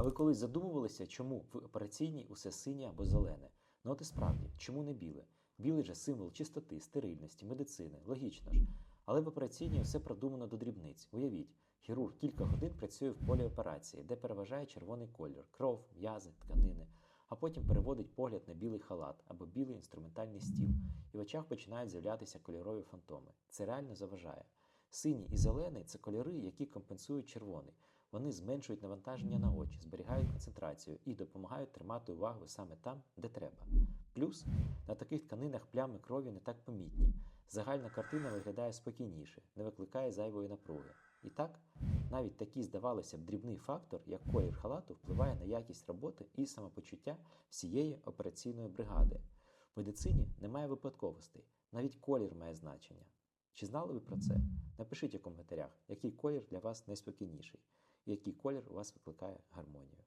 А ви колись задумувалися, чому в операційній усе синє або зелене? Ну от і справді, чому не біле? Білий же символ чистоти, стерильності, медицини, логічно ж. Але в операційній все продумано до дрібниць. Уявіть, хірург кілька годин працює в полі операції, де переважає червоний колір, кров, м'язи, тканини, а потім переводить погляд на білий халат або білий інструментальний стіл, і в очах починають з'являтися кольорові фантоми. Це реально заважає. Синій і зелений це кольори, які компенсують червоний. Вони зменшують навантаження на очі, зберігають концентрацію і допомагають тримати увагу саме там, де треба. Плюс на таких тканинах плями крові не так помітні. Загальна картина виглядає спокійніше, не викликає зайвої напруги. І так, навіть такий, здавалося б, дрібний фактор, як колір халату, впливає на якість роботи і самопочуття всієї операційної бригади. В медицині немає випадковостей, навіть колір має значення. Чи знали ви про це? Напишіть у коментарях, який колір для вас найспокійніший який колір у вас викликає гармонію.